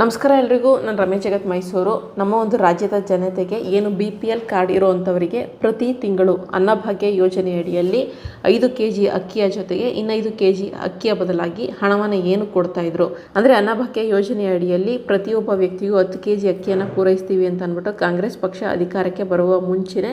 ನಮಸ್ಕಾರ ಎಲ್ರಿಗೂ, ನಾನು ರಮೇಶ್ ಜಗತ್ ಮೈಸೂರು. ನಮ್ಮ ಒಂದು ರಾಜ್ಯದ ಜನತೆಗೆ ಏನು ಬಿ ಪಿ ಎಲ್ ಕಾರ್ಡ್ ಇರುವಂಥವರಿಗೆ ಪ್ರತಿ ತಿಂಗಳು ಅನ್ನಭಾಗ್ಯ ಯೋಜನೆ ಅಡಿಯಲ್ಲಿ ಐದು ಕೆ ಜಿ ಅಕ್ಕಿಯ ಜೊತೆಗೆ ಇನ್ನೈದು ಕೆ ಜಿ ಅಕ್ಕಿಯ ಬದಲಾಗಿ ಹಣವನ್ನು ಏನು ಕೊಡ್ತಾ ಇದ್ರು? ಅಂದರೆ ಅನ್ನಭಾಗ್ಯ ಯೋಜನೆ ಅಡಿಯಲ್ಲಿ ಪ್ರತಿಯೊಬ್ಬ ವ್ಯಕ್ತಿಗೂ ಹತ್ತು ಕೆ ಜಿ ಅಕ್ಕಿಯನ್ನು ಪೂರೈಸ್ತೀವಿ ಅಂತ ಅಂದ್ಬಿಟ್ಟು ಕಾಂಗ್ರೆಸ್ ಪಕ್ಷ ಅಧಿಕಾರಕ್ಕೆ ಬರುವ ಮುಂಚೆನೇ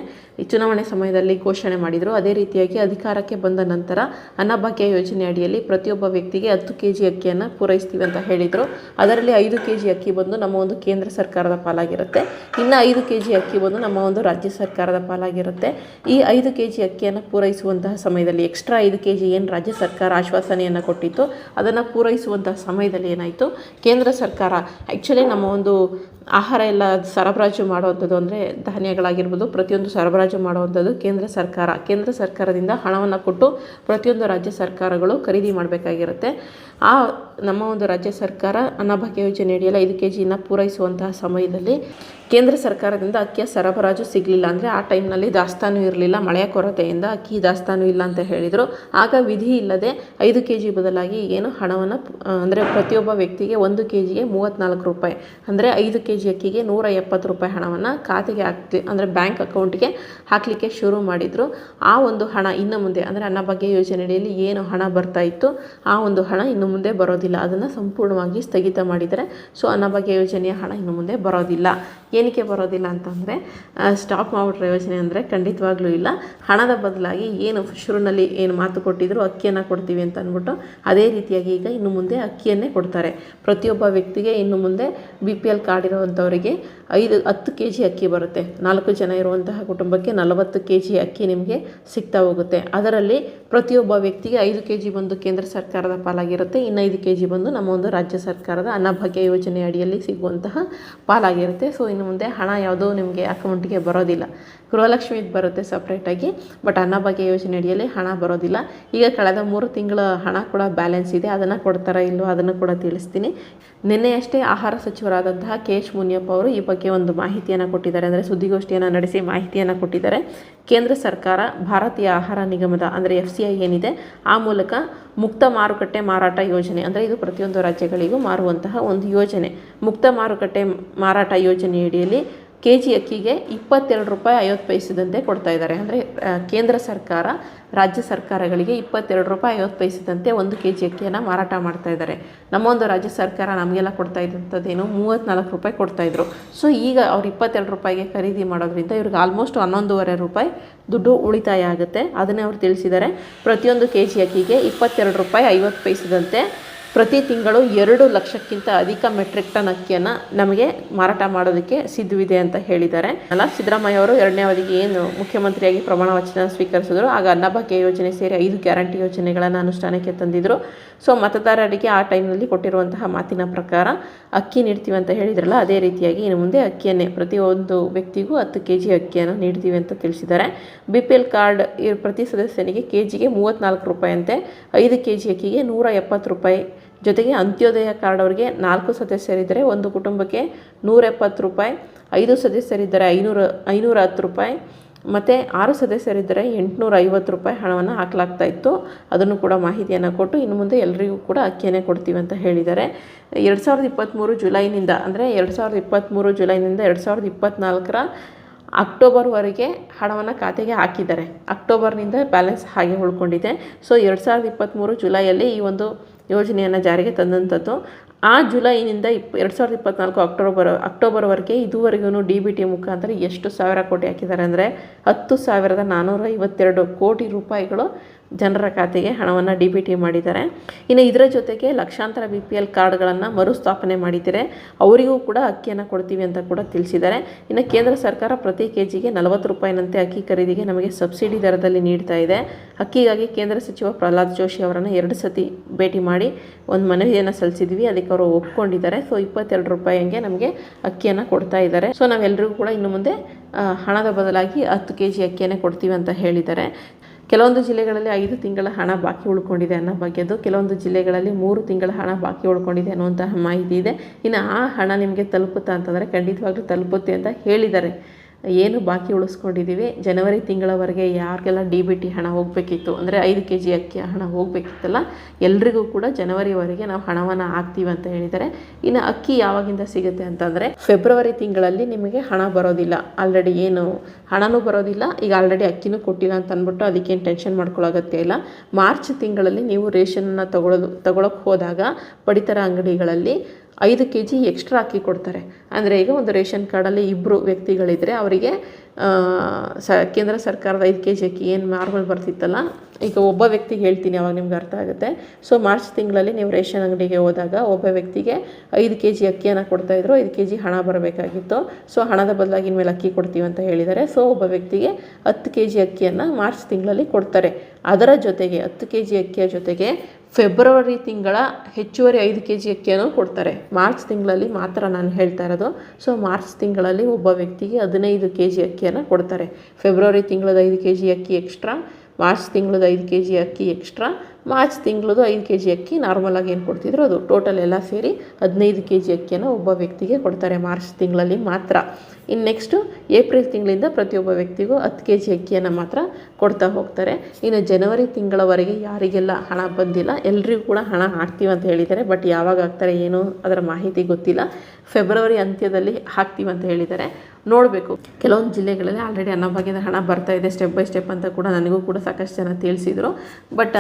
ಚುನಾವಣೆ ಸಮಯದಲ್ಲಿ ಘೋಷಣೆ ಮಾಡಿದರು. ಅದೇ ರೀತಿಯಾಗಿ ಅಧಿಕಾರಕ್ಕೆ ಬಂದ ನಂತರ ಅನ್ನಭಾಗ್ಯ ಯೋಜನೆ ಅಡಿಯಲ್ಲಿ ಪ್ರತಿಯೊಬ್ಬ ವ್ಯಕ್ತಿಗೆ ಹತ್ತು ಕೆ ಜಿ ಅಕ್ಕಿಯನ್ನು ಪೂರೈಸ್ತೀವಿ ಅಂತ ಹೇಳಿದರು. ಅದರಲ್ಲಿ ಐದು ಕೆ ಜಿ ಅಕ್ಕಿ ಬಂದು ನಮ್ಮ ಒಂದು ಕೇಂದ್ರ ಸರ್ಕಾರದ ಪಾಲಾಗಿರುತ್ತೆ. ಇನ್ನು ಐದು ಕೆ ಜಿ ಅಕ್ಕಿ ಬಂದು ನಮ್ಮ ಒಂದು ರಾಜ್ಯ ಸರ್ಕಾರದ ಪಾಲಾಗಿರುತ್ತೆ. ಈ ಐದು ಕೆ ಜಿ ಅಕ್ಕಿಯನ್ನು ಪೂರೈಸುವಂತಹ ಸಮಯದಲ್ಲಿ ಎಕ್ಸ್ಟ್ರಾ ಐದು ಕೆ ಜಿ ಏನು ರಾಜ್ಯ ಸರ್ಕಾರ ಆಶ್ವಾಸನೆಯನ್ನು ಕೊಟ್ಟಿತ್ತು ಅದನ್ನು ಪೂರೈಸುವಂತಹ ಸಮಯದಲ್ಲಿ ಏನಾಯಿತು? ಕೇಂದ್ರ ಸರ್ಕಾರ ಆ್ಯಕ್ಚುಲಿ ನಮ್ಮ ಒಂದು ಆಹಾರ ಎಲ್ಲ ಸರಬರಾಜು ಮಾಡುವಂಥದ್ದು ಅಂದರೆ ಧಾನ್ಯಗಳಾಗಿರ್ಬೋದು, ಪ್ರತಿಯೊಂದು ಸರಬರಾಜು ಮಾಡುವಂಥದ್ದು ಕೇಂದ್ರ ಸರ್ಕಾರ. ಕೇಂದ್ರ ಸರ್ಕಾರದಿಂದ ಹಣವನ್ನು ಕೊಟ್ಟು ಪ್ರತಿಯೊಂದು ರಾಜ್ಯ ಸರ್ಕಾರಗಳು ಖರೀದಿ ಮಾಡಬೇಕಾಗಿರುತ್ತೆ. ಆ ನಮ್ಮ ಒಂದು ರಾಜ್ಯ ಸರ್ಕಾರ ಅನ್ನಭಾಗ್ಯ ಯೋಜನೆ ಅಡಿಯಲ್ಲಿ ಐದು ಕೆ ಜಿನ ಪೂರೈಸುವಂತಹ ಸಮಯದಲ್ಲಿ ಕೇಂದ್ರ ಸರ್ಕಾರದಿಂದ ಅಕ್ಕಿಯ ಸರಬರಾಜು ಸಿಗಲಿಲ್ಲ ಅಂದರೆ ಆ ಟೈಮ್ನಲ್ಲಿ ದಾಸ್ತಾನು ಇರಲಿಲ್ಲ, ಮಳೆಯ ಕೊರತೆಯಿಂದ ಅಕ್ಕಿ ದಾಸ್ತಾನು ಇಲ್ಲ ಅಂತ ಹೇಳಿದರು. ಆಗ ವಿಧಿ ಇಲ್ಲದೆ ಐದು ಕೆ ಜಿ ಬದಲಾಗಿ ಏನು ಹಣವನ್ನು ಅಂದರೆ ಪ್ರತಿಯೊಬ್ಬ ವ್ಯಕ್ತಿಗೆ ಒಂದು ಕೆ ಜಿಗೆ ಮೂವತ್ತ್ನಾಲ್ಕು ರೂಪಾಯಿ, ಅಂದರೆ ಐದು ಕೆ ಜಿ ಅಕ್ಕಿಗೆ ನೂರ ಎಪ್ಪತ್ತು ರೂಪಾಯಿ ಹಣವನ್ನು ಖಾತೆಗೆ ಹಾಕ್ತಿ, ಅಂದರೆ ಬ್ಯಾಂಕ್ ಅಕೌಂಟ್ಗೆ ಹಾಕಲಿಕ್ಕೆ ಶುರು ಮಾಡಿದರು. ಆ ಒಂದು ಹಣ ಇನ್ನು ಮುಂದೆ, ಅಂದರೆ ಅನ್ನಭಾಗ್ಯ ಯೋಜನೆಯಲ್ಲಿ ಏನು ಹಣ ಬರ್ತಾ ಇತ್ತು, ಆ ಒಂದು ಹಣ ಇನ್ನು ಮುಂದೆ ಬರೋದಿಲ್ಲ. ಅದನ್ನು ಸಂಪೂರ್ಣವಾಗಿ ಸ್ಥಗಿತ ಮಾಡಿದರೆ, ಸೊ ಅನ್ನಭಾಗ್ಯ ಯೋಜನೆಯ ಹಣ ಇನ್ನು ಮುಂದೆ ಬರೋದಿಲ್ಲ. ಏನಕ್ಕೆ ಬರೋದಿಲ್ಲ ಅಂತಂದರೆ ಸ್ಟಾಪ್ ಮಾಡಿಬಿಟ್ರೆ ಯೋಜನೆ ಅಂದರೆ ಖಂಡಿತವಾಗ್ಲೂ ಇಲ್ಲ. ಹಣದ ಬದಲಾಗಿ ಏನು ಶುರುನಲ್ಲಿ ಏನು ಮಾತು ಕೊಟ್ಟಿದ್ರು ಅಕ್ಕಿಯನ್ನು ಕೊಡ್ತೀವಿ ಅಂತ ಅಂದ್ಬಿಟ್ಟು ಅದೇ ರೀತಿಯಾಗಿ ಈಗ ಇನ್ನು ಮುಂದೆ ಅಕ್ಕಿಯನ್ನೇ ಕೊಡ್ತಾರೆ. ಪ್ರತಿಯೊಬ್ಬ ವ್ಯಕ್ತಿಗೆ ಇನ್ನು ಮುಂದೆ ಬಿ ಪಿ ಎಲ್ ಕಾರ್ಡ್ ಇರುವಂಥವರಿಗೆ ಐದು, ಹತ್ತು ಕೆ ಜಿ ಅಕ್ಕಿ ಬರುತ್ತೆ. ನಾಲ್ಕು ಜನ ಇರುವಂತಹ ಕುಟುಂಬಕ್ಕೆ ನಲವತ್ತು ಕೆ ಜಿ ಅಕ್ಕಿ ನಿಮಗೆ ಸಿಗ್ತಾ ಹೋಗುತ್ತೆ. ಅದರಲ್ಲಿ ಪ್ರತಿಯೊಬ್ಬ ವ್ಯಕ್ತಿಗೆ ಐದು ಕೆ ಜಿ ಬಂದು ಕೇಂದ್ರ ಸರ್ಕಾರದ ಪಾಲಾಗಿರುತ್ತೆ. ಇನ್ನು ಐದು ಕೆ ಜಿ ಬಂದು ನಮ್ಮ ಒಂದು ರಾಜ್ಯ ಸರ್ಕಾರದ ಅನ್ನಭಾಗ್ಯ ಯೋಜನೆ ಅಡಿಯಲ್ಲಿ ಸಿಗುವಂತಹ ಪಾಲಾಗಿರುತ್ತೆ. ಸೊ ಇನ್ನು ಮುಂದೆ ಹಣ ಯಾವುದೂ ನಿಮಗೆ ಅಕೌಂಟಿಗೆ ಬರೋದಿಲ್ಲ. ಗೃಹಲಕ್ಷ್ಮಿದು ಬರುತ್ತೆ ಸಪ್ರೇಟಾಗಿ ಬಟ್ ಅನ್ನಭಾಗ್ಯ ಯೋಜನೆ ಅಡಿಯಲ್ಲಿ ಹಣ ಬರೋದಿಲ್ಲ. ಈಗ ಕಳೆದ ಮೂರು ತಿಂಗಳ ಹಣ ಕೂಡ ಬ್ಯಾಲೆನ್ಸ್ ಇದೆ, ಅದನ್ನು ಕೊಡ್ತಾರಾ ಇಲ್ಲೋ ಅದನ್ನು ಕೂಡ ತಿಳಿಸ್ತೀನಿ. ನಿನ್ನೆಯಷ್ಟೇ ಆಹಾರ ಸಚಿವರಾದಂತಹ ಕೆ ಎಚ್ ಮುನಿಯಪ್ಪ ಅವರು ಈ ಬಗ್ಗೆ ಒಂದು ಮಾಹಿತಿಯನ್ನು ಕೊಟ್ಟಿದ್ದಾರೆ. ಅಂದರೆ ಸುದ್ದಿಗೋಷ್ಠಿಯನ್ನು ನಡೆಸಿ ಮಾಹಿತಿಯನ್ನು ಕೊಟ್ಟಿದ್ದಾರೆ. ಕೇಂದ್ರ ಸರ್ಕಾರ ಭಾರತೀಯ ಆಹಾರ ನಿಗಮದ, ಅಂದರೆ ಎಫ್ ಸಿ ಐ ಏನಿದೆ, ಆ ಮೂಲಕ ಮುಕ್ತ ಮಾರುಕಟ್ಟೆ ಮಾರಾಟ ಯೋಜನೆ, ಅಂದರೆ ಇದು ಪ್ರತಿಯೊಂದು ರಾಜ್ಯಗಳಿಗೂ ಮಾರುವಂತಹ ಒಂದು ಯೋಜನೆ. ಮುಕ್ತ ಮಾರುಕಟ್ಟೆ ಮಾರಾಟ ಯೋಜನೆಯಡಿಯಲ್ಲಿ ಕೆ ಜಿ ಅಕ್ಕಿಗೆ ಇಪ್ಪತ್ತೆರಡು ರೂಪಾಯಿ ಐವತ್ತು ಪೈಸದಂತೆ ಕೊಡ್ತಾ ಇದ್ದಾರೆ. ಅಂದರೆ ಕೇಂದ್ರ ಸರ್ಕಾರ, ರಾಜ್ಯ ಸರ್ಕಾರಗಳಿಗೆ ಇಪ್ಪತ್ತೆರಡು ರೂಪಾಯಿ ಐವತ್ತು ಪೈಸದಂತೆ ಒಂದು ಕೆ ಜಿ ಅಕ್ಕಿಯನ್ನು ಮಾರಾಟ ಮಾಡ್ತಾ ಇದ್ದಾರೆ. ನಮ್ಮ ಒಂದು ರಾಜ್ಯ ಸರ್ಕಾರ ನಮಗೆಲ್ಲ ಕೊಡ್ತಾ ಇದ್ದಂಥದ್ದೇನು ಮೂವತ್ತ್ನಾಲ್ಕು ರೂಪಾಯಿ ಕೊಡ್ತಾಯಿದ್ರು ಸೊ, ಈಗ ಅವ್ರು ಇಪ್ಪತ್ತೆರಡು ರೂಪಾಯಿಗೆ ಖರೀದಿ ಮಾಡೋದ್ರಿಂದ ಇವ್ರಿಗೆ ಆಲ್ಮೋಸ್ಟ್ ಹನ್ನೊಂದೂವರೆ ರೂಪಾಯಿ ದುಡ್ಡು ಉಳಿತಾಯ ಆಗುತ್ತೆ. ಅದನ್ನೇ ಅವ್ರು ತಿಳಿಸಿದ್ದಾರೆ. ಪ್ರತಿಯೊಂದು ಕೆ ಜಿ ಅಕ್ಕಿಗೆ ಇಪ್ಪತ್ತೆರಡು ರೂಪಾಯಿ ಐವತ್ತು ಪೈಸದಂತೆ ಪ್ರತಿ ತಿಂಗಳು ಎರಡು ಲಕ್ಷಕ್ಕಿಂತ ಅಧಿಕ ಮೆಟ್ರಿಕ್ ಟನ್ ಅಕ್ಕಿಯನ್ನು ನಮಗೆ ಮಾರಾಟ ಮಾಡೋದಕ್ಕೆ ಸಿದ್ಧವಿದೆ ಅಂತ ಹೇಳಿದ್ದಾರೆ. ಅಲ್ಲ, ಸಿದ್ದರಾಮಯ್ಯ ಅವರು ಎರಡನೇ ಅವಧಿಗೆ ಏನು ಮುಖ್ಯಮಂತ್ರಿಯಾಗಿ ಪ್ರಮಾಣ ವಚನ ಸ್ವೀಕರಿಸಿದ್ರು, ಆಗ ಅನ್ನಭಾಗ್ಯ ಯೋಜನೆ ಸೇರಿ ಐದು ಗ್ಯಾರಂಟಿ ಯೋಜನೆಗಳನ್ನು ಅನುಷ್ಠಾನಕ್ಕೆ ತಂದಿದ್ರು. ಸೊ, ಮತದಾರರಿಗೆ ಆ ಟೈಮ್ನಲ್ಲಿ ಕೊಟ್ಟಿರುವಂತಹ ಮಾತಿನ ಪ್ರಕಾರ ಅಕ್ಕಿ ನೀಡ್ತೀವಿ ಅಂತ ಹೇಳಿದ್ರಲ್ಲ, ಅದೇ ರೀತಿಯಾಗಿ ಇನ್ನು ಮುಂದೆ ಅಕ್ಕಿಯನ್ನೇ ಪ್ರತಿಯೊಂದು ವ್ಯಕ್ತಿಗೂ ಹತ್ತು ಕೆ ಜಿ ಅಕ್ಕಿಯನ್ನು ನೀಡ್ತೀವಿ ಅಂತ ತಿಳಿಸಿದ್ದಾರೆ. ಬಿ ಪಿ ಎಲ್ ಕಾರ್ಡ್ ಪ್ರತಿ ಸದಸ್ಯನಿಗೆ ಕೆ ಜಿಗೆ ಮೂವತ್ತ್ನಾಲ್ಕು ರೂಪಾಯಿ ಅಂತೆ ಐದು ಕೆ ಜಿ ಅಕ್ಕಿಗೆ ನೂರ ಎಪ್ಪತ್ತು ರೂಪಾಯಿ ಜೊತೆಗೆ ಅಂತ್ಯೋದಯ ಕಾರ್ಡ್ ಅವರಿಗೆ ನಾಲ್ಕು ಸದಸ್ಯರಿದ್ದರೆ ಒಂದು ಕುಟುಂಬಕ್ಕೆ ನೂರ ಎಪ್ಪತ್ತು ರೂಪಾಯಿ, ಐದು ಸದಸ್ಯರಿದ್ದರೆ ಐನೂರು, ಐನೂರ ಹತ್ತು ರೂಪಾಯಿ ಮತ್ತು ಆರು ಸದಸ್ಯರಿದ್ದರೆ ಎಂಟುನೂರ ಐವತ್ತು ರೂಪಾಯಿ ಹಣವನ್ನು ಹಾಕಲಾಗ್ತಾ ಇತ್ತು. ಅದನ್ನು ಕೂಡ ಮಾಹಿತಿಯನ್ನು ಕೊಟ್ಟು ಇನ್ನು ಮುಂದೆ ಎಲ್ಲರಿಗೂ ಕೂಡ ಅಕ್ಕಿಯನ್ನೇ ಕೊಡ್ತೀವಿ ಅಂತ ಹೇಳಿದ್ದಾರೆ. ಎರಡು ಸಾವಿರದ ಇಪ್ಪತ್ತ್ಮೂರು ಜುಲೈನಿಂದ ಅಂದರೆ ಎರಡು ಸಾವಿರದ ಇಪ್ಪತ್ತ್ಮೂರು ಜುಲೈನಿಂದ ಎರಡು ಸಾವಿರದ ಇಪ್ಪತ್ತ್ನಾಲ್ಕರ ಅಕ್ಟೋಬರ್ವರೆಗೆ ಹಣವನ್ನು ಖಾತೆಗೆ ಹಾಕಿದ್ದಾರೆ. ಅಕ್ಟೋಬರ್ನಿಂದ ಬ್ಯಾಲೆನ್ಸ್ ಹಾಗೆ ಉಳ್ಕೊಂಡಿದೆ. ಸೊ, ಎರಡು ಸಾವಿರದ ಇಪ್ಪತ್ತ್ಮೂರು ಜುಲೈಯಲ್ಲಿ ಈ ಒಂದು ಯೋಜನೆಯನ್ನು ಜಾರಿಗೆ ತಂದಂಥದ್ದು. ಆ ಜುಲೈನಿಂದ ಇಪ್ ಎರಡು ಸಾವಿರದ ಇಪ್ಪತ್ತ್ನಾಲ್ಕು ಅಕ್ಟೋಬರ್, ಅಕ್ಟೋಬರ್ವರೆಗೆ ಇದುವರೆಗೂ ಡಿ ಬಿ ಟಿ ಮುಖಾಂತರ ಎಷ್ಟು ಸಾವಿರ ಕೋಟಿ ಹಾಕಿದ್ದಾರೆ ಅಂದರೆ ಹತ್ತು ಸಾವಿರದ ನಾನ್ನೂರ ಐವತ್ತೆರಡು ಕೋಟಿ ರೂಪಾಯಿಗಳು ಜನರ ಖಾತೆಗೆ ಹಣವನ್ನು ಡಿ ಮಾಡಿದ್ದಾರೆ. ಇನ್ನು ಇದರ ಜೊತೆಗೆ ಲಕ್ಷಾಂತರ ಬಿ ಪಿ ಎಲ್ ಕಾರ್ಡ್ಗಳನ್ನು ಮರುಸ್ಥಾಪನೆ ಮಾಡಿದ್ದಾರೆ. ಅವರಿಗೂ ಕೂಡ ಅಕ್ಕಿಯನ್ನು ಕೊಡ್ತೀವಿ ಅಂತ ಕೂಡ ತಿಳಿಸಿದ್ದಾರೆ. ಇನ್ನು ಕೇಂದ್ರ ಸರ್ಕಾರ ಪ್ರತಿ ಕೆ ಜಿಗೆ ನಲವತ್ತು ರೂಪಾಯಿನಂತೆ ಅಕ್ಕಿ ಖರೀದಿಗೆ ನಮಗೆ ಸಬ್ಸಿಡಿ ದರದಲ್ಲಿ ನೀಡ್ತಾ ಇದೆ. ಅಕ್ಕಿಗಾಗಿ ಕೇಂದ್ರ ಸಚಿವ ಪ್ರಹ್ಲಾದ್ ಜೋಶಿ ಅವರನ್ನು ಎರಡು ಸತಿ ಭೇಟಿ ಮಾಡಿ ಒಂದು ಮನವಿಯನ್ನು ಸಲ್ಲಿಸಿದ್ವಿ. ಅದಕ್ಕೆ ಅವರು ಒಪ್ಕೊಂಡಿದ್ದಾರೆ. ಸೊ ಇಪ್ಪತ್ತೆರಡು ರೂಪಾಯಿ ಹಂಗೆ ನಮಗೆ ಅಕ್ಕಿಯನ್ನು ಕೊಡ್ತಾ ಇದ್ದಾರೆ. ಸೊ ನಾವೆಲ್ಲರಿಗೂ ಕೂಡ ಇನ್ನು ಮುಂದೆ ಹಣದ ಬದಲಾಗಿ ಹತ್ತು ಕೆ ಜಿ ಅಕ್ಕಿಯನ್ನೇ ಕೊಡ್ತೀವಿ ಅಂತ ಹೇಳಿದ್ದಾರೆ. ಕೆಲವೊಂದು ಜಿಲ್ಲೆಗಳಲ್ಲಿ ಐದು ತಿಂಗಳ ಹಣ ಬಾಕಿ ಉಳ್ಕೊಂಡಿದೆ ಅನ್ನೋ ಬಗ್ಗೆದು ಕೆಲವೊಂದು ಜಿಲ್ಲೆಗಳಲ್ಲಿ ಮೂರು ತಿಂಗಳ ಹಣ ಬಾಕಿ ಉಳ್ಕೊಂಡಿದೆ ಅನ್ನುವಂತಹ ಮಾಹಿತಿ ಇದೆ. ಇನ್ನು ಆ ಹಣ ನಿಮಗೆ ತಲುಪುತ್ತಾ ಅಂತಂದರೆ ಖಂಡಿತವಾಗ್ಲೂ ತಲುಪುತ್ತೆ ಅಂತ ಹೇಳಿದ್ದಾರೆ. ಏನು ಬಾಕಿ ಉಳಿಸ್ಕೊಂಡಿದ್ದೀವಿ? ಜನವರಿ ತಿಂಗಳವರೆಗೆ ಯಾರಿಗೆಲ್ಲ ಡಿ ಬಿ ಟಿ ಹಣ ಹೋಗಬೇಕಿತ್ತು? ಅಂದರೆ ಐದು ಕೆ ಜಿ ಅಕ್ಕಿ ಹಣ ಹೋಗಬೇಕಿತ್ತಲ್ಲ? ಎಲ್ರಿಗೂ ಕೂಡ ಜನವರಿವರೆಗೆ ನಾವು ಹಣವನ್ನು ಹಾಕ್ತೀವಿ ಅಂತ ಹೇಳಿದರೆ ಇನ್ನು ಅಕ್ಕಿ ಯಾವಾಗಿಂದ ಸಿಗುತ್ತೆ ಅಂತಂದರೆ, ಫೆಬ್ರವರಿ ತಿಂಗಳಲ್ಲಿ ನಿಮಗೆ ಹಣ ಬರೋದಿಲ್ಲ. ಆಲ್ರೆಡಿ ಏನು ಹಣನೂ ಬರೋದಿಲ್ಲ. ಈಗ ಆಲ್ರೆಡಿ ಅಕ್ಕಿನೂ ಕೊಟ್ಟಿಲ್ಲ ಅಂತ ಅಂದ್ಬಿಟ್ಟು ಅದಕ್ಕೇನು ಟೆನ್ಷನ್ ಮಾಡ್ಕೊಳ್ಳೋ ಅಗತ್ಯ ಇಲ್ಲ. ಮಾರ್ಚ್ ತಿಂಗಳಲ್ಲಿ ನೀವು ರೇಷನ್ನ ತಗೊಳ್ಳೋದು ತಗೊಳಕ್ಕೆ ಹೋದಾಗ ಪಡಿತರ ಅಂಗಡಿಗಳಲ್ಲಿ ಐದು ಕೆ ಜಿ ಎಕ್ಸ್ಟ್ರಾ ಅಕ್ಕಿ ಕೊಡ್ತಾರೆ. ಅಂದರೆ ಈಗ ಒಂದು ರೇಷನ್ ಕಾರ್ಡಲ್ಲಿ ಇಬ್ಬರು ವ್ಯಕ್ತಿಗಳಿದ್ದರೆ ಅವರಿಗೆ ಸ, ಕೇಂದ್ರ ಸರ್ಕಾರದ ಐದು ಕೆ ಜಿ ಅಕ್ಕಿ ಏನು ನಾರ್ಮಲ್ ಬರ್ತಿತ್ತಲ್ಲ, ಈಗ ಒಬ್ಬ ವ್ಯಕ್ತಿಗೆ ಹೇಳ್ತೀನಿ ಅವಾಗ ನಿಮ್ಗೆ ಅರ್ಥ ಆಗುತ್ತೆ. ಸೊ ಮಾರ್ಚ್ ತಿಂಗಳಲ್ಲಿ ನೀವು ರೇಷನ್ ಅಂಗಡಿಗೆ ಹೋದಾಗ ಒಬ್ಬ ವ್ಯಕ್ತಿಗೆ ಐದು ಕೆ ಜಿ ಅಕ್ಕಿಯನ್ನು ಕೊಡ್ತಾಯಿದ್ರು ಐದು ಕೆ ಜಿ ಹಣ ಬರಬೇಕಾಗಿತ್ತು. ಸೊ ಹಣದ ಬದಲಾಗಿ ಇನ್ಮೇಲೆ ಅಕ್ಕಿ ಕೊಡ್ತೀವಿ ಅಂತ ಹೇಳಿದ್ದಾರೆ. ಸೊ ಒಬ್ಬ ವ್ಯಕ್ತಿಗೆ ಹತ್ತು ಕೆ ಜಿ ಅಕ್ಕಿಯನ್ನು ಮಾರ್ಚ್ ತಿಂಗಳಲ್ಲಿ ಕೊಡ್ತಾರೆ. ಅದರ ಜೊತೆಗೆ, ಹತ್ತು ಕೆ ಜಿ ಅಕ್ಕಿಯ ಜೊತೆಗೆ ಫೆಬ್ರವರಿ ತಿಂಗಳ ಹೆಚ್ಚುವರಿ ಐದು ಕೆ ಜಿ ಅಕ್ಕಿಯನ್ನು ಕೊಡ್ತಾರೆ. ಮಾರ್ಚ್ ತಿಂಗಳಲ್ಲಿ ಮಾತ್ರ ನಾನು ಹೇಳ್ತಾ ಇರೋದು. ಸೊ ಮಾರ್ಚ್ ತಿಂಗಳಲ್ಲಿ ಒಬ್ಬ ವ್ಯಕ್ತಿಗೆ ಹದಿನೈದು ಕೆ ಜಿ ಅಕ್ಕಿಯನ್ನು ಕೊಡ್ತಾರೆ. ಫೆಬ್ರವರಿ ತಿಂಗಳದ ಐದು ಕೆ ಜಿ ಅಕ್ಕಿ ಎಕ್ಸ್ಟ್ರಾ ಮಾರ್ಚ್ ತಿಂಗಳದ ಐದು ಕೆ ಜಿ ಅಕ್ಕಿ ಎಕ್ಸ್ಟ್ರಾ ಮಾರ್ಚ್ ತಿಂಗಳದು ಐದು ಕೆ ಜಿ ಅಕ್ಕಿ ನಾರ್ಮಲಾಗಿ ಏನು ಕೊಡ್ತಿದ್ರು ಅದು ಟೋಟಲ್ ಎಲ್ಲ ಸೇರಿ ಹದಿನೈದು ಕೆ ಜಿ ಅಕ್ಕಿಯನ್ನು ಒಬ್ಬ ವ್ಯಕ್ತಿಗೆ ಕೊಡ್ತಾರೆ ಮಾರ್ಚ್ ತಿಂಗಳಲ್ಲಿ ಮಾತ್ರ. ಇನ್ನು ನೆಕ್ಸ್ಟು ಏಪ್ರಿಲ್ ತಿಂಗಳಿಂದ ಪ್ರತಿಯೊಬ್ಬ ವ್ಯಕ್ತಿಗೂ ಹತ್ತು ಕೆ ಜಿ ಅಕ್ಕಿಯನ್ನು ಮಾತ್ರ ಕೊಡ್ತಾ ಹೋಗ್ತಾರೆ. ಇನ್ನು ಜನವರಿ ತಿಂಗಳವರೆಗೆ ಯಾರಿಗೆಲ್ಲ ಹಣ ಬಂದಿಲ್ಲ, ಎಲ್ರಿಗೂ ಕೂಡ ಹಣ ಹಾಕ್ತೀವಿ ಅಂತ ಹೇಳಿದ್ದಾರೆ. ಬಟ್ ಯಾವಾಗ ಹಾಕ್ತಾರೆ ಏನು ಅದರ ಮಾಹಿತಿ ಗೊತ್ತಿಲ್ಲ. ಫೆಬ್ರವರಿ ಅಂತ್ಯದಲ್ಲಿ ಹಾಕ್ತೀವಿ ಅಂತ ಹೇಳಿದ್ದಾರೆ. ನೋಡಬೇಕು. ಕೆಲವೊಂದು ಜಿಲ್ಲೆಗಳಲ್ಲಿ ಆಲ್ರೆಡಿ ಅನ್ನಭಾಗ್ಯದ ಹಣ ಬರ್ತಾ ಇದೆ ಸ್ಟೆಪ್ ಬೈ ಸ್ಟೆಪ್ ಅಂತ ಕೂಡ ನನಗೂ ಕೂಡ ಸಾಕಷ್ಟು ಜನ ತಿಳಿಸಿದರು. ಬಟ್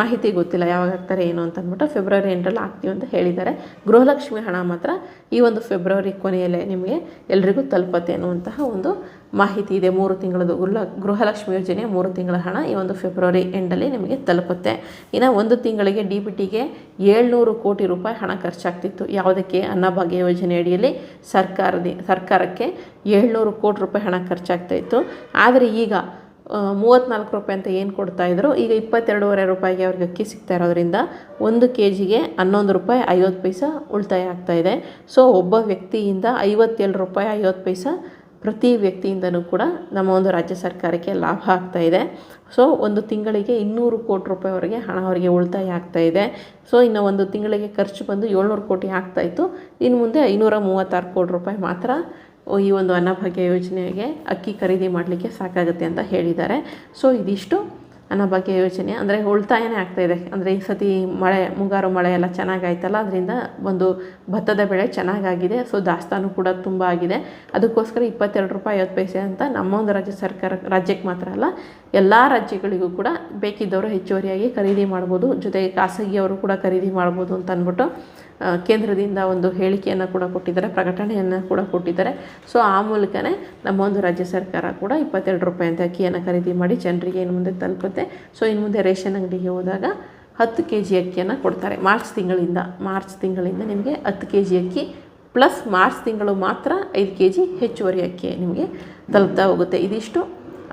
ಮಾಹಿತಿ ಗೊತ್ತಿಲ್ಲ ಯಾವಾಗ ಆಗ್ತಾರೆ ಏನು ಅಂತ ಅಂದ್ಬಿಟ್ಟು ಫೆಬ್ರವರಿ ಎಂಟರಲ್ಲಿ ಆಗ್ತೀವಿ ಅಂತ ಹೇಳಿದ್ದಾರೆ. ಗೃಹಲಕ್ಷ್ಮಿ ಹಣ ಮಾತ್ರ ಈ ಒಂದು ಫೆಬ್ರವರಿ ಕೊನೆಯಲ್ಲೇ ನಿಮಗೆ ಎಲ್ರಿಗೂ ತಲುಪತ್ತೆ ಅನ್ನುವಂತಹ ಒಂದು ಮಾಹಿತಿ ಇದೆ. ಮೂರು ತಿಂಗಳದು ಗೃಹ, ಗೃಹಲಕ್ಷ್ಮಿ ಯೋಜನೆ ಮೂರು ತಿಂಗಳ ಹಣ ಈ ಒಂದು ಫೆಬ್ರವರಿ ಎಂಡಲ್ಲಿ ನಿಮಗೆ ತಲುಪುತ್ತೆ. ಇನ್ನು ಒಂದು ತಿಂಗಳಿಗೆ ಡಿ ಬಿ ಟಿಗೆ ಏಳ್ನೂರು ಕೋಟಿ ರೂಪಾಯಿ ಹಣ ಖರ್ಚಾಗ್ತಿತ್ತು. ಯಾವುದಕ್ಕೆ? ಅನ್ನಭಾಗ್ಯ ಯೋಜನೆ ಅಡಿಯಲ್ಲಿ ಸರ್ಕಾರದ, ಸರ್ಕಾರಕ್ಕೆ ಏಳ್ನೂರು ಕೋಟಿ ರೂಪಾಯಿ ಹಣ ಖರ್ಚಾಗ್ತಾ ಇತ್ತು ಆದರೆ ಈಗ ಮೂವತ್ತ್ನಾಲ್ಕು ರೂಪಾಯಿ ಅಂತ ಏನು ಕೊಡ್ತಾ ಕೊಡ್ತಾಯಿದ್ರು ಈಗ ಇಪ್ಪತ್ತೆರಡೂವರೆ ರೂಪಾಯಿಗೆ ಅವ್ರಿಗೆ ಅಕ್ಕಿ ಸಿಗ್ತಾ ಇರೋದ್ರಿಂದ ಒಂದು ಕೆ ಜಿಗೆ ಹನ್ನೊಂದು ರೂಪಾಯಿ ಐವತ್ತು ಪೈಸಾ ಉಳಿತಾಯ ಆಗ್ತಾಯಿದೆ ಸೊ ಒಬ್ಬ ವ್ಯಕ್ತಿಯಿಂದ ಐವತ್ತೇಳು ರೂಪಾಯಿ ಐವತ್ತು ಪೈಸಾ ಪ್ರತಿ ವ್ಯಕ್ತಿಯಿಂದನೂ ಕೂಡ ನಮ್ಮ ಒಂದು ರಾಜ್ಯ ಸರ್ಕಾರಕ್ಕೆ ಲಾಭ ಆಗ್ತಾ ಇದೆ. ಸೊ ಒಂದು ತಿಂಗಳಿಗೆ ಇನ್ನೂರು ಕೋಟಿ ರೂಪಾಯಿವರೆಗೆ ಹಣ ಅವರಿಗೆ ಉಳಿತಾಯ ಆಗ್ತಾ ಇದೆ. ಸೊ ಇನ್ನು ಒಂದು ತಿಂಗಳಿಗೆ ಖರ್ಚು ಬಂದು ಏಳ್ನೂರು ಕೋಟಿ ಆಗ್ತಾಯಿತ್ತು ಇನ್ನು ಮುಂದೆ ಐನೂರ ಮೂವತ್ತಾರು ಕೋಟಿ ರೂಪಾಯಿ ಮಾತ್ರ ಈ ಒಂದು ಅನ್ನಭಾಗ್ಯ ಯೋಜನೆಗೆ ಅಕ್ಕಿ ಖರೀದಿ ಮಾಡಲಿಕ್ಕೆ ಸಾಕಾಗುತ್ತೆ ಅಂತ ಹೇಳಿದ್ದಾರೆ. ಸೊ ಇದಿಷ್ಟು. ಅನ್ನಭಾಗ್ಯ ಯೋಚನೆ. ಅಂದರೆ ಉಳಿತಾಯನೇ ಆಗ್ತಾಯಿದೆ ಅಂದರೆ ಈ ಸತಿ ಮಳೆ, ಮುಂಗಾರು ಮಳೆ ಎಲ್ಲ ಚೆನ್ನಾಗಾಯ್ತಲ್ಲ, ಅದರಿಂದ ಒಂದು ಭತ್ತದ ಬೆಳೆ ಚೆನ್ನಾಗಾಗಿದೆ. ಸೊ ದಾಸ್ತಾನು ಕೂಡ ತುಂಬ ಆಗಿದೆ. ಅದಕ್ಕೋಸ್ಕರ ಇಪ್ಪತ್ತೆರಡು ರೂಪಾಯಿ ಐವತ್ತು ಪೈಸೆ ಅಂತ ನಮ್ಮ ಒಂದು ರಾಜ್ಯ ಸರ್ಕಾರ, ರಾಜ್ಯಕ್ಕೆ ಮಾತ್ರ ಅಲ್ಲ, ಎಲ್ಲ ರಾಜ್ಯಗಳಿಗೂ ಕೂಡ ಬೇಕಿದ್ದವರು ಹೆಚ್ಚುವರಿಯಾಗಿ ಖರೀದಿ ಮಾಡ್ಬೋದು. ಜೊತೆಗೆ ಖಾಸಗಿಯವರು ಕೂಡ ಖರೀದಿ ಮಾಡ್ಬೋದು ಅಂತ ಅಂದ್ಬಿಟ್ಟು ಕೇಂದ್ರದಿಂದ ಒಂದು ಹೇಳಿಕೆಯನ್ನು ಕೂಡ ಕೊಟ್ಟಿದ್ದಾರೆ, ಪ್ರಕಟಣೆಯನ್ನು ಕೂಡ ಕೊಟ್ಟಿದ್ದಾರೆ. ಸೊ ಆ ಮೂಲಕನೇ ನಮ್ಮ ಒಂದು ರಾಜ್ಯ ಸರ್ಕಾರ ಕೂಡ ಇಪ್ಪತ್ತೆರಡು ರೂಪಾಯಿ ಅಂತ ಅಕ್ಕಿಯನ್ನು ಖರೀದಿ ಮಾಡಿ ಜನರಿಗೆ ಇನ್ನು ಮುಂದೆ ತಲುಪುತ್ತೆ. ಸೊ ಇನ್ನು ಮುಂದೆ ರೇಷನ್ ಅಂಗಡಿಗೆ ಹೋದಾಗ ಹತ್ತು ಕೆ ಜಿ ಅಕ್ಕಿಯನ್ನು ಕೊಡ್ತಾರೆ. ಮಾರ್ಚ್ ತಿಂಗಳಿಂದ ಮಾರ್ಚ್ ತಿಂಗಳಿಂದ ನಿಮಗೆ ಹತ್ತು ಕೆ ಜಿ ಅಕ್ಕಿ ಪ್ಲಸ್ ಮಾರ್ಚ್ ತಿಂಗಳು ಮಾತ್ರ ಐದು ಕೆ ಜಿ ಹೆಚ್ಚುವರಿ ಅಕ್ಕಿ ನಿಮಗೆ ತಲುಪ್ತಾ ಹೋಗುತ್ತೆ. ಇದಿಷ್ಟು.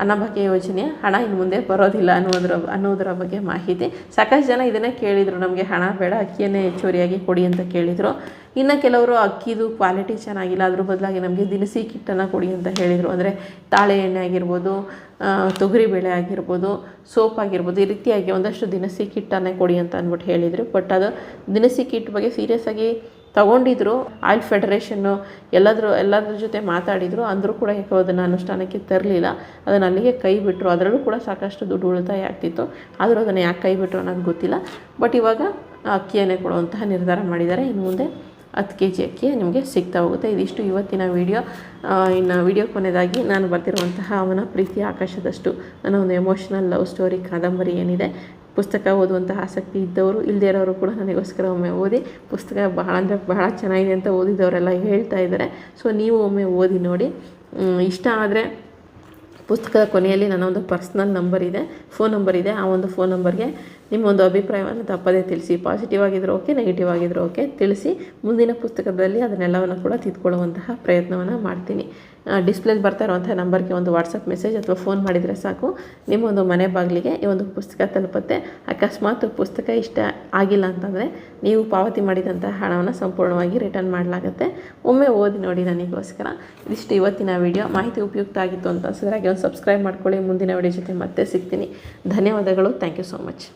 ಅನ್ನಭಾಗ್ಯ ಯೋಜನೆಯ ಹಣ ಇನ್ನು ಮುಂದೆ ಬರೋದಿಲ್ಲ ಅನ್ನೋದ್ರ ಅನ್ನೋದರ ಬಗ್ಗೆ ಮಾಹಿತಿ. ಸಾಕಷ್ಟು ಜನ ಇದನ್ನೇ ಕೇಳಿದರು. ನಮಗೆ ಹಣ ಬೇಡ, ಅಕ್ಕಿಯನ್ನೇ ಹೆಚ್ಚುವರಿಯಾಗಿ ಕೊಡಿ ಅಂತ ಕೇಳಿದರು. ಇನ್ನು ಕೆಲವರು ಅಕ್ಕಿದು ಕ್ವಾಲಿಟಿ ಚೆನ್ನಾಗಿಲ್ಲ, ಅದ್ರ ಬದಲಾಗಿ ನಮಗೆ ದಿನಸಿ ಕಿಟ್ಟನ್ನು ಕೊಡಿ ಅಂತ ಹೇಳಿದರು. ಅಂದರೆ ತಾಳೆ ಎಣ್ಣೆ ಆಗಿರ್ಬೋದು ತೊಗರಿ ತೊಗರಿಬೇಳೆ ಆಗಿರ್ಬೋದು, ಸೋಪ್ ಆಗಿರ್ಬೋದು, ಈ ರೀತಿಯಾಗಿ ಒಂದಷ್ಟು ದಿನಸಿ ಕಿಟ್ಟನ್ನೇ ಕೊಡಿ ಅಂತ ಅಂದ್ಬಿಟ್ಟು ಹೇಳಿದರು. ಬಟ್ ಅದು ದಿನಸಿ ಕಿಟ್ ಬಗ್ಗೆ ಸೀರಿಯಸ್ ಆಗಿ ತಗೊಂಡಿದ್ರು, ಆಯಿಲ್ ಫೆಡರೇಷನ್ನು ಎಲ್ಲಾದರೂ, ಎಲ್ಲದ್ರ ಜೊತೆ ಮಾತಾಡಿದರು, ಅಂದರೂ ಕೂಡ ಯಾಕೋ ಅದನ್ನು ಅನುಷ್ಠಾನಕ್ಕೆ ತರಲಿಲ್ಲ. ಅದನ್ನು ಅಲ್ಲಿಗೆ ಕೈ ಬಿಟ್ಟರು ಅದರಲ್ಲೂ ಕೂಡ ಸಾಕಷ್ಟು ದುಡ್ಡು ಉಳಿತಾಯ ಆಗ್ತಿತ್ತು. ಆದರೂ ಅದನ್ನು ಯಾಕೆ ಕೈ ಬಿಟ್ಟರು ಅನ್ನೋದು ಗೊತ್ತಿಲ್ಲ. ಬಟ್ ಇವಾಗ ಅಕ್ಕಿಯನ್ನೇ ಕೊಡುವಂತಹ ನಿರ್ಧಾರ ಮಾಡಿದ್ದಾರೆ. ಇನ್ನು ಮುಂದೆ ಹತ್ತು ಕೆ ಜಿ ಅಕ್ಕಿ ನಿಮಗೆ ಸಿಗ್ತಾ ಹೋಗುತ್ತೆ. ಇದಿಷ್ಟು ಇವತ್ತಿನ ವಿಡಿಯೋ. ಇನ್ನು ವಿಡಿಯೋ ಕೊನೆಯದಾಗಿ ನಾನು ಬರ್ತಿರುವಂತಹ ಅವನ ಪ್ರೀತಿ ಆಕಾಶದಷ್ಟು. ನನ್ನ ಒಂದು ಎಮೋಷ್ನಲ್ ಲವ್ ಸ್ಟೋರಿ ಕಾದಂಬರಿ ಏನಿದೆ ಪುಸ್ತಕ ಓದುವಂಥ ಆಸಕ್ತಿ ಇದ್ದವರು ಇಲ್ಲದೇ ಇರೋರು ಕೂಡ ನನಗೋಸ್ಕರ ಒಮ್ಮೆ ಓದಿ, ಪುಸ್ತಕ ಬಹಳ ಅಂದರೆ ಬಹಳ ಚೆನ್ನಾಗಿದೆ ಅಂತ ಓದಿದವರೆಲ್ಲ ಹೇಳ್ತಾ ಇದ್ದಾರೆ. ಸೊ ನೀವು ಒಮ್ಮೆ ಓದಿ ನೋಡಿ. ಇಷ್ಟ ಆದರೆ ಪುಸ್ತಕದ ಕೊನೆಯಲ್ಲಿ ನನ್ನ ಒಂದು ಪರ್ಸ್ನಲ್ ನಂಬರ್ ಇದೆ, ಫೋನ್ ನಂಬರ್ ಇದೆ. ಆ ಒಂದು ಫೋನ್ ನಂಬರ್ಗೆ ನಿಮ್ಮ ಒಂದು ಅಭಿಪ್ರಾಯವನ್ನು ತಪ್ಪದೇ ತಿಳಿಸಿ. ಪಾಸಿಟಿವ್ ಆಗಿದ್ರೂ ಓಕೆ, ನೆಗೆಟಿವ್ ಆಗಿದ್ರೂ ಓಕೆ, ತಿಳಿಸಿ ಮುಂದಿನ ಪುಸ್ತಕದಲ್ಲಿ ಅದನ್ನೆಲ್ಲವನ್ನು ಕೂಡ ತಿದ್ಕೊಳ್ಳುವಂತಹ ಪ್ರಯತ್ನವನ್ನು ಮಾಡ್ತೀನಿ. ಡಿಸ್ಪ್ಲೇಲಿ ಬರ್ತಾ ಇರುವಂಥ ನಂಬರ್ಗೆ ಒಂದು ವಾಟ್ಸಪ್ ಮೆಸೇಜ್ ಅಥವಾ ಫೋನ್ ಮಾಡಿದರೆ ಸಾಕು. ನಿಮ್ಮ ಒಂದು ಮನೆ ಬಾಗಿಲಿಗೆ ಈ ಒಂದು ಪುಸ್ತಕ ತಲುಪುತ್ತೆ. ಅಕಸ್ಮಾತ್ ಪುಸ್ತಕ ಇಷ್ಟ ಆಗಿಲ್ಲ ಅಂತಂದರೆ ನೀವು ಪಾವತಿ ಮಾಡಿದಂಥ ಹಣವನ್ನು ಸಂಪೂರ್ಣವಾಗಿ ರಿಟರ್ನ್ ಮಾಡಲಾಗುತ್ತೆ. ಒಮ್ಮೆ ಓದಿ ನೋಡಿ ನನಗೋಸ್ಕರ. ಇದಿಷ್ಟು ಇವತ್ತಿನ ವಿಡಿಯೋ ಮಾಹಿತಿ ಉಪಯುಕ್ತ ಆಗಿತ್ತು ಅಂತ ಅನ್ಸಿದ್ರೆ ಹಾಗೆ ಒಂದು ಸಬ್ಸ್ಕ್ರೈಬ್ ಮಾಡ್ಕೊಳ್ಳಿ. ಮುಂದಿನ ವಿಡಿಯೋ ಜೊತೆ ಮತ್ತೆ ಸಿಗ್ತೀನಿ. ಧನ್ಯವಾದಗಳು. Thank you so much